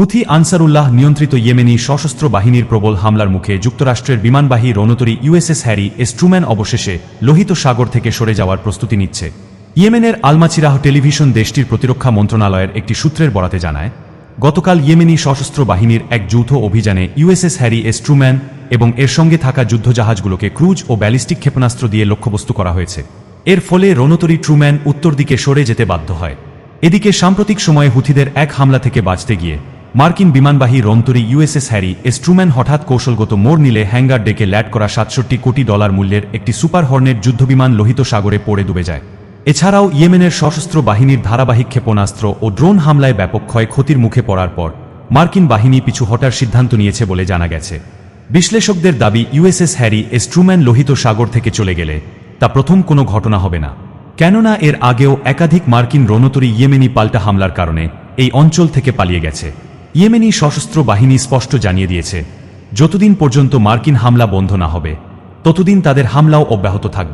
Houthi Ansarullah নিয়ন্ত্রিত Yemeni সশস্ত্র বাহিনীর প্রবল হামলার মুখে যুক্তরাষ্ট্রের বিমানবাহী রণতরী ইউএসএস হ্যারি এস্ট্রুম্যান অবশেষে লোহিত সাগর থেকে সরে যাওয়ার প্রস্তুতি নিচ্ছে। ইয়েমেনের আলমাচিরাহ টেলিভিশন দেশটির প্রতিরক্ষা মন্ত্রণালয়ের একটি সূত্রের বরাতে জানায়, গতকাল ইয়েমেনি সশস্ত্র বাহিনীর এক যৌথ অভিযানে ইউএসএস হ্যারি এস্ট্রুম্যান এবং এর সঙ্গে থাকা যুদ্ধজাহাজগুলোকে ক্রুজ ও ব্যালিস্টিক ক্ষেপণাস্ত্র দিয়ে লক্ষ্যবস্তু করা হয়েছে। এর ফলে রণতরী ট্রুম্যান উত্তর দিকে সরে যেতে বাধ্য হয়। এদিকে সাম্প্রতিক সময়ে হুথিদের এক হামলা থেকে বাঁচতে গিয়ে মার্কিন বিমানবাহী রন্তরী ইউএসএস হ্যারি এস ট্রুম্যান হঠাৎ কৌশলগত মোড় নিলে হ্যাঙ্গার ডেকে ল্যাড করা সাতষট্টি কোটি ডলার মূল্যের একটি সুপার হর্নেট যুদ্ধবিমান লোহিত সাগরে পড়ে ডুবে যায়। এছাড়াও ইয়েমেনের সশস্ত্র বাহিনীর ধারাবাহিক ক্ষেপণাস্ত্র ও ড্রোন হামলায় ব্যাপক ক্ষয়ক্ষতির মুখে পড়ার পর মার্কিন বাহিনী পিছু হটার সিদ্ধান্ত নিয়েছে বলে জানা গেছে। বিশ্লেষকদের দাবি, ইউএসএস হ্যারি এস ট্রুম্যান লোহিত সাগর থেকে চলে গেলে তা প্রথম কোনো ঘটনা হবে না। কেননা এর আগেও একাধিক মার্কিন রণতরী ইয়েমেনি পাল্টা হামলার কারণে এই অঞ্চল থেকে পালিয়ে গেছে। ইয়েমেনি সশস্ত্র বাহিনী স্পষ্ট জানিয়ে দিয়েছে, যতদিন পর্যন্ত মার্কিন হামলা বন্ধ না হবে, ততদিন তাদের হামলাও অব্যাহত থাকবে।